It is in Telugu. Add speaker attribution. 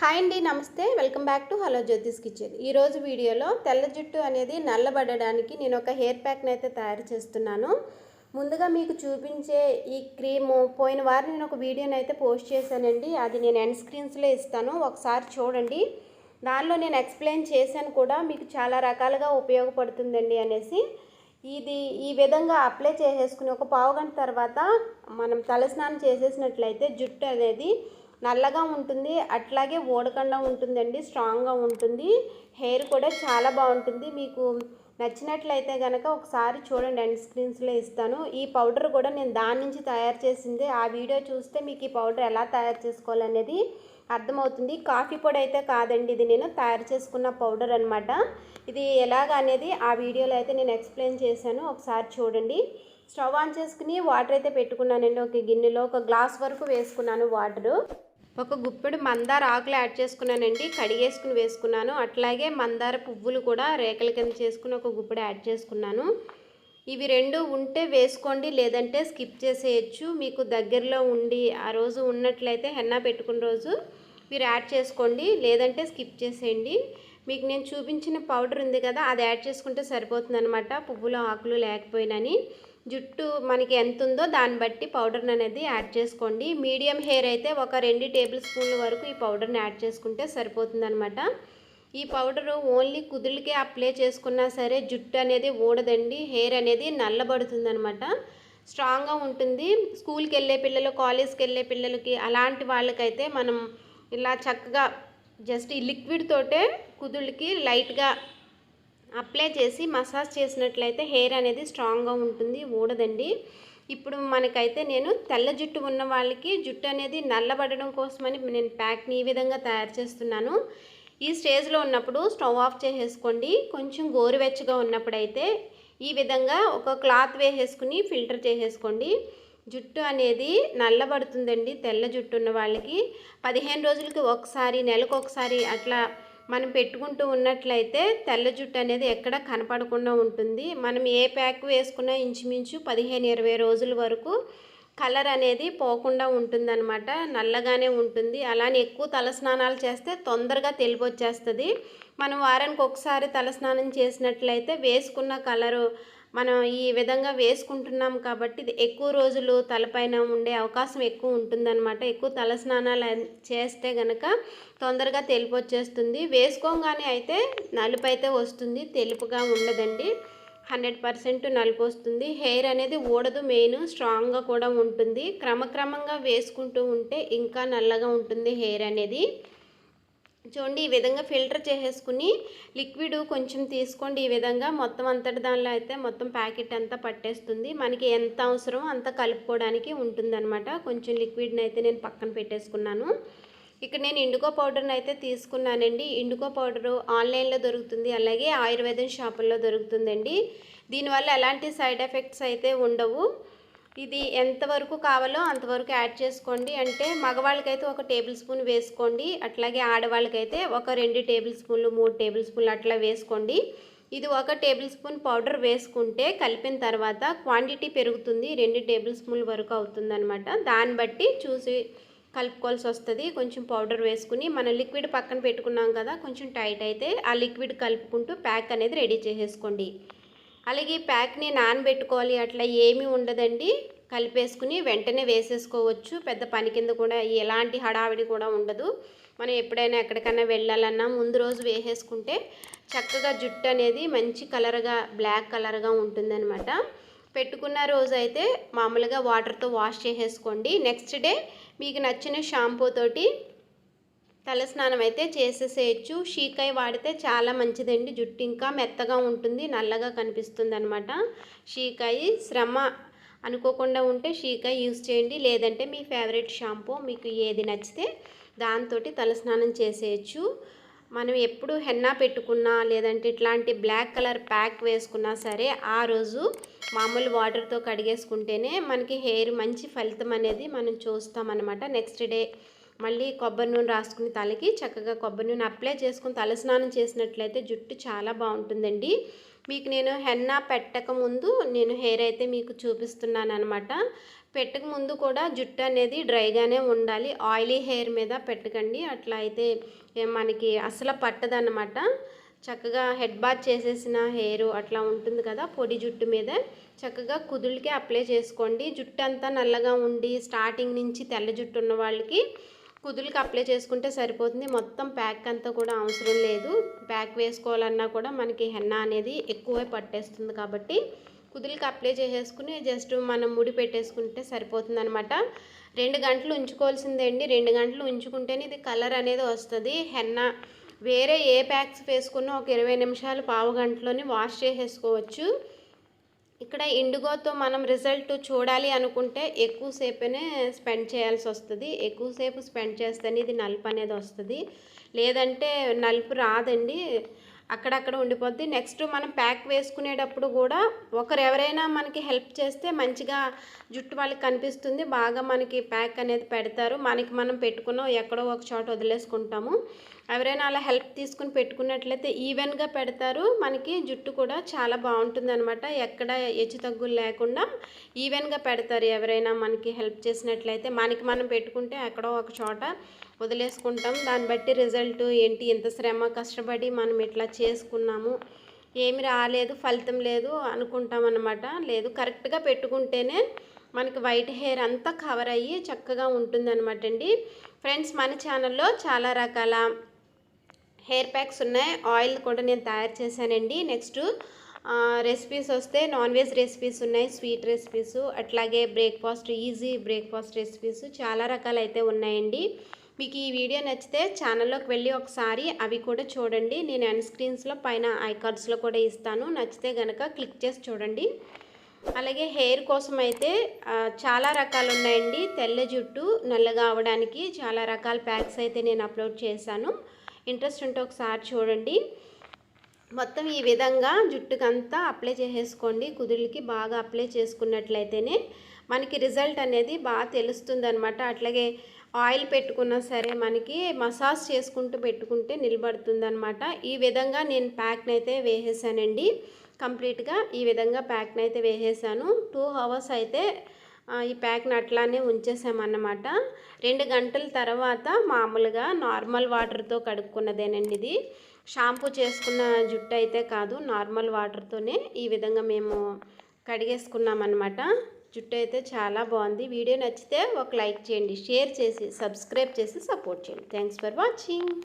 Speaker 1: హాయ్ అండి నమస్తే. Welcome back to hello Jyothish kitchen. ఈరోజు వీడియోలో తెల్ల జుట్టు అనేది నల్లబడడానికి నేను ఒక హెయిర్ ప్యాక్ని అయితే తయారు చేస్తున్నాను. ముందుగా మీకు చూపించే ఈ క్రీము పోయిన వారం నేను ఒక వీడియోని అయితే పోస్ట్ చేశానండి. అది నేను ఎండ్ స్క్రీన్స్లో ఇస్తాను. ఒకసారి చూడండి. దానిలో నేను ఎక్స్ప్లెయిన్ చేశాను కూడా. మీకు చాలా రకాలుగా ఉపయోగపడుతుందండి అనేసి. ఇది ఈ విధంగా అప్లై చేసేసుకుని ఒక పావు గంట తర్వాత మనం తలస్నానం చేసేసినట్లయితే జుట్టు అనేది నల్లగా ఉంటుంది అట్లాగే ఓడకుండా ఉంటుందండి స్ట్రాంగ్గా ఉంటుంది. హెయిర్ కూడా చాలా బాగుంటుంది. మీకు నచ్చినట్లయితే కనుక ఒకసారి చూడండి అండ్ స్క్రీన్స్లో ఇస్తాను. ఈ పౌడర్ కూడా నేను దాని నుంచి తయారు చేసింది. ఆ వీడియో చూస్తే మీకు ఈ పౌడర్ ఎలా తయారు చేసుకోవాలనేది అర్థమవుతుంది. కాఫీ పొడి అయితే కాదండి ఇది నేను తయారు చేసుకున్న పౌడర్ అనమాట ఇది ఎలాగ అనేది ఆ వీడియోలో అయితే నేను ఎక్స్ప్లెయిన్ చేశాను. ఒకసారి చూడండి. స్టవ్ ఆన్ చేసుకుని వాటర్ అయితే పెట్టుకున్నానండి. ఒక గిన్నెలో ఒక గ్లాస్ వరకు వేసుకున్నాను వాటరు. ఒక గుప్పెడు మందార ఆకులు యాడ్ చేసుకున్నానండి కడిగేసుకుని వేసుకున్నాను. అట్లాగే మందార పువ్వులు కూడా రేకల కింద చేసుకుని ఒక గుప్పెడు యాడ్ చేసుకున్నాను. ఇవి రెండు ఉంటే వేసుకోండి లేదంటే స్కిప్ చేసేయచ్చు. మీకు దగ్గరలో ఉండి ఆ రోజు ఉన్నట్లయితే హెన్నా పెట్టుకున్న రోజు మీరు యాడ్ చేసుకోండి లేదంటే స్కిప్ చేసేయండి. మీకు నేను చూపించిన పౌడర్ ఉంది కదా అది యాడ్ చేసుకుంటే సరిపోతుంది అనమాట పువ్వులు ఆకులు లేకపోయినని. జుట్టు మనకి ఎంత ఉందో దాన్ని బట్టి పౌడర్ని అనేది యాడ్ చేసుకోండి. మీడియం హెయిర్ అయితే ఒక రెండు టేబుల్ స్పూన్ల వరకు ఈ పౌడర్ని యాడ్ చేసుకుంటే సరిపోతుందనమాట ఈ పౌడరు ఓన్లీ కుదుళ్ళకే అప్లై చేసుకున్నా సరే జుట్టు అనేది ఊడదండి హెయిర్ అనేది నల్లబడుతుందనమాట స్ట్రాంగ్గా ఉంటుంది. స్కూల్కి వెళ్ళే పిల్లలు కాలేజ్కి వెళ్ళే పిల్లలకి అలాంటి వాళ్ళకైతే మనం ఇలా చక్కగా జస్ట్ ఈ లిక్విడ్ తోటే కుదుళ్ళకి లైట్గా అప్లై చేసి మసాజ్ చేసినట్లయితే హెయిర్ అనేది స్ట్రాంగ్గా ఉంటుంది ఊడదండి. ఇప్పుడు మనకైతే నేను తెల్ల జుట్టు ఉన్న వాళ్ళకి జుట్టు అనేది నల్లబడడం కోసమని నేను ప్యాక్ని ఈ విధంగా తయారు చేస్తున్నాను. ఈ స్టేజ్లో ఉన్నప్పుడు స్టవ్ ఆఫ్ చేసేసుకోండి. కొంచెం గోరువెచ్చగా ఉన్నప్పుడైతే ఈ విధంగా ఒక క్లాత్ వేసేసుకుని ఫిల్టర్ చేసేసుకోండి. జుట్టు అనేది నల్లబడుతుందండి తెల్ల జుట్టు ఉన్న వాళ్ళకి. పదిహేను రోజులకి ఒకసారి నెలకు ఒకసారి అట్లా మనం పెట్టుకుంటూ ఉన్నట్లయితే తెల్ల జుట్టు అనేది ఎక్కడ కనపడకుండా ఉంటుంది. మనం ఏ ప్యాక్ వేసుకున్నా ఇంచుమించు పదిహేను ఇరవై రోజుల వరకు కలర్ అనేది పోకుండా ఉంటుందన్నమాట. నల్లగానే ఉంటుంది. అలానే ఎక్కువ తలస్నానాలు చేస్తే తొందరగా తెలిపి వచ్చేస్తుంది మనం వారానికి ఒకసారి తలస్నానం చేసినట్లయితే వేసుకున్న కలరు మనం ఈ విధంగా వేసుకుంటున్నాం కాబట్టి ఇది ఎక్కువ రోజులు తలపైన ఉండే అవకాశం ఎక్కువ ఉంటుందన్నమాట. ఎక్కువ తలస్నానాలు చేస్తే గనక తొందరగా తెలుపు వచ్చేస్తుంది. వేసుకోగానే అయితే నలుపు అయితే వస్తుంది. తెలుపుగా ఉండదండి. హండ్రెడ్ పర్సెంట్ నలుపు వస్తుంది. హెయిర్ అనేది ఊడదు మెయిన్ స్ట్రాంగ్గా కూడా ఉంటుంది. క్రమక్రమంగా వేసుకుంటూ ఉంటే ఇంకా నల్లగా ఉంటుంది హెయిర్ అనేది. చూడండి ఈ విధంగా ఫిల్టర్ చేసేసుకుని లిక్విడ్ కొంచెం తీసుకోండి. ఈ విధంగా మొత్తం అంతటి దానిలో అయితే మొత్తం ప్యాకెట్ అంతా పట్టేస్తుంది. మనకి ఎంత అవసరమో అంత కలుపుకోవడానికి ఉంటుందన్నమాట. కొంచెం లిక్విడ్ని అయితే నేను పక్కన పెట్టేసుకున్నాను. ఇక్కడ నేను ఇండుకో పౌడర్ని అయితే తీసుకున్నానండి. ఇండుకో పౌడరు ఆన్లైన్లో దొరుకుతుంది. అలాగే ఆయుర్వేదం షాపుల్లో దొరుకుతుందండి. దీనివల్ల ఎలాంటి సైడ్ ఎఫెక్ట్స్ అయితే ఉండవు. ఇది ఎంతవరకు కావాలో అంతవరకు యాడ్ చేసుకోండి. అంటే మగవాళ్ళకైతే ఒక టేబుల్ స్పూన్ వేసుకోండి. అట్లాగే ఆడవాళ్ళకైతే ఒక రెండు టేబుల్ స్పూన్లు మూడు టేబుల్ స్పూన్లు అట్లా వేసుకోండి. ఇది ఒక టేబుల్ స్పూన్ పౌడర్ వేసుకుంటే కలిపిన తర్వాత క్వాంటిటీ పెరుగుతుంది. రెండు టేబుల్ స్పూన్ల వరకు అవుతుందన్నమాట. దాన్ని బట్టి చూసి కలుపుకోవాల్సి వస్తుంది. కొంచెం పౌడర్ వేసుకుని మనం లిక్విడ్ పక్కన పెట్టుకున్నాం కదా కొంచెం టైట్ అయితే ఆ లిక్విడ్ కలుపుకుంటూ ప్యాక్ అనేది రెడీ చేసేసుకోండి. అలాగే ఈ ప్యాక్ని నానబెట్టుకోవాలి. అట్లా ఏమీ ఉండదండి. కలిపేసుకుని వెంటనే వేసేసుకోవచ్చు. పెద్ద పని కింద కూడా ఎలాంటి హడావిడి కూడా ఉండదు. మనం ఎప్పుడైనా ఎక్కడికైనా వెళ్ళాలన్నా ముందు రోజు వేసేసుకుంటే చక్కగా జుట్టు అనేది మంచి కలర్గా బ్లాక్ కలర్గా ఉంటుందన్నమాట. పెట్టుకున్న రోజు అయితే మామూలుగా వాటర్తో వాష్ చేసేసుకోండి. నెక్స్ట్ డే మీకు నచ్చిన షాంపూ తోటి తలస్నానం అయితే చేసేసేయచ్చు. షీకాయ వాడితే చాలా మంచిదండి. జుట్టు ఇంకా మెత్తగా ఉంటుంది నల్లగా కనిపిస్తుంది అనమాట షీకాయ శ్రమ అనుకోకుండా ఉంటే షీకాయ యూస్ చేయండి. లేదంటే మీ ఫేవరెట్ షాంపూ మీకు ఏది నచ్చితే దాంతో తలస్నానం చేసేయచ్చు. మనం ఎప్పుడు హెన్నా పెట్టుకున్నా లేదంటే ఇట్లాంటి బ్లాక్ కలర్ ప్యాక్ వేసుకున్నా సరే ఆ రోజు మామూలు వాటర్తో కడిగేసుకుంటేనే మనకి హెయిర్ మంచి ఫలితం అనేది మనం చూస్తామన్నమాట. నెక్స్ట్ డే మళ్ళీ కొబ్బరి నూనె రాసుకుని తలకి చక్కగా కొబ్బరి నూనె అప్లై చేసుకుని తలస్నానం చేసినట్లయితే జుట్టు చాలా బాగుంటుందండి. మీకు నేను హెన్నా పెట్టక ముందు నేను హెయిర్ అయితే మీకు చూపిస్తున్నాను అనమాట పెట్టక ముందు కూడా జుట్టు అనేది డ్రైగానే ఉండాలి. ఆయిలీ హెయిర్ మీద పెట్టకండి. అట్లా అయితే మనకి అసలు పట్టదన్నమాట. చక్కగా హెడ్ బాత్ చేసేసిన హెయిర్ అట్లా ఉంటుంది కదా పొడి జుట్టు మీద. చక్కగా కుదులకే అప్లై చేసుకోండి. జుట్టు అంతా నల్లగా ఉండి స్టార్టింగ్ నుంచి తెల్ల జుట్టు ఉన్న వాళ్ళకి కుదులకి అప్లై చేసుకుంటే సరిపోతుంది. మొత్తం ప్యాక్ అంతా కూడా అవసరం లేదు. ప్యాక్ వేసుకోవాలన్నా కూడా మనకి హెన్నా అనేది ఎక్కువే పట్టేస్తుంది కాబట్టి కుదులకి అప్లై చేసేసుకుని జస్ట్ మనం ముడి పెట్టేసుకుంటే సరిపోతుంది అనమాట రెండు గంటలు ఉంచుకోవాల్సిందే అండి రెండు గంటలు ఉంచుకుంటేనే ఇది కలర్ అనేది వస్తుంది. హెన్నా వేరే ఏ ప్యాక్స్ వేసుకున్నా ఒక ఇరవై నిమిషాలు పావు గంటలోనే వాష్ చేసేసుకోవచ్చు. ఇక్కడ ఇండిగోతో మనం రిజల్ట్ చూడాలి అనుకుంటే ఎక్కువసేపునే స్పెండ్ చేయాల్సి వస్తుంది. ఎక్కువసేపు స్పెండ్ చేస్తేనే ఇది నలుపు అనేది వస్తుంది. లేదంటే నలుపు రాదండి. అక్కడక్కడ ఉండిపోద్ది. నెక్స్ట్ మనం ప్యాక్ వేసుకునేటప్పుడు కూడా ఒకరు ఎవరైనా మనకి హెల్ప్ చేస్తే మంచిగా జుట్టు వాళ్ళకి కనిపిస్తుంది. బాగా మనకి ప్యాక్ అనేది పెడతారు. మనకి మనం పెట్టుకున్నాం. ఎక్కడో ఒక చోట వదిలేసుకుంటాము. ఎవరైనా అలా హెల్ప్ తీసుకుని పెట్టుకున్నట్లయితే ఈవెన్గా పెడతారు. మనకి జుట్టు కూడా చాలా బాగుంటుంది అనమాట ఎక్కడ హెచ్చు తగ్గులు లేకుండా ఈవెన్గా పెడతారు ఎవరైనా మనకి హెల్ప్ చేసినట్లయితే. మనకి మనం పెట్టుకుంటే ఎక్కడో ఒక చోట వదిలేసుకుంటాం. దాన్ని బట్టి రిజల్ట్ ఏంటి ఎంత శ్రమ కష్టపడి మనం ఇట్లా చేసుకున్నాము ఏమి రాలేదు ఫలితం లేదు అనుకుంటాం అనమాట లేదు కరెక్ట్గా పెట్టుకుంటేనే మనకి వైట్ హెయిర్ అంతా కవర్ అయ్యి చక్కగా ఉంటుంది అనమాట అండి. ఫ్రెండ్స్ మన ఛానల్లో చాలా రకాల హెయిర్ ప్యాక్స్ ఉన్నాయి. ఆయిల్ కూడా నేను తయారు చేశానండి. నెక్స్ట్ రెసిపీస్ వస్తే నాన్ వెజ్ రెసిపీస్ ఉన్నాయి. స్వీట్ రెసిపీస్ అట్లాగే బ్రేక్ఫాస్ట్ ఈజీ బ్రేక్ఫాస్ట్ రెసిపీస్ చాలా రకాలు అయితే ఉన్నాయండి. మీకు ఈ వీడియో నచ్చితే ఛానల్లోకి వెళ్ళి ఒకసారి అవి కూడా చూడండి. నేను ఎండ్ స్క్రీన్స్లో పైన ఐకార్డ్స్లో కూడా ఇస్తాను. నచ్చితే కనుక క్లిక్ చేసి చూడండి. అలాగే హెయిర్ కోసం అయితే చాలా రకాలు ఉన్నాయండి. తెల్ల జుట్టు నల్లగా అవడానికి చాలా రకాల ప్యాక్స్ అయితే నేను అప్లోడ్ చేశాను. ఇంట్రెస్ట్ ఉంటే ఒకసారి చూడండి. మొత్తం ఈ విధంగా జుట్టుకంతా అప్లై చేసేసుకోండి. కుదురులకి బాగా అప్లై చేసుకున్నట్లయితేనే మనకి రిజల్ట్ అనేది బాగా తెలుస్తుంది అనమాట అట్లాగే ఆయిల్ పెట్టుకున్నా సరే మనకి మసాజ్ చేసుకుంటూ పెట్టుకుంటే నిలబడుతుందనమాట ఈ విధంగా నేను ప్యాక్ని అయితే వేసేసానండి. కంప్లీట్గా ఈ విధంగా ప్యాక్ని అయితే వేసేసాను. టూ అవర్స్ అయితే ఈ ప్యాక్ని అట్లానే ఉంచేసామన్నమాట. రెండు గంటల తర్వాత మామూలుగా నార్మల్ వాటర్తో కడుక్కున్నదేనండి ఇది. షాంపూ చేసుకున్న జుట్టు అయితే కాదు నార్మల్ వాటర్తోనే ఈ విధంగా మేము కడిగేసుకున్నామన్నమాట. జుట్టు అయితే చాలా బాగుంది. వీడియో నచ్చితే ఒక లైక్ చేయండి షేర్ చేసి సబ్స్క్రైబ్ చేసి సపోర్ట్ చేయండి. Thanks for watching.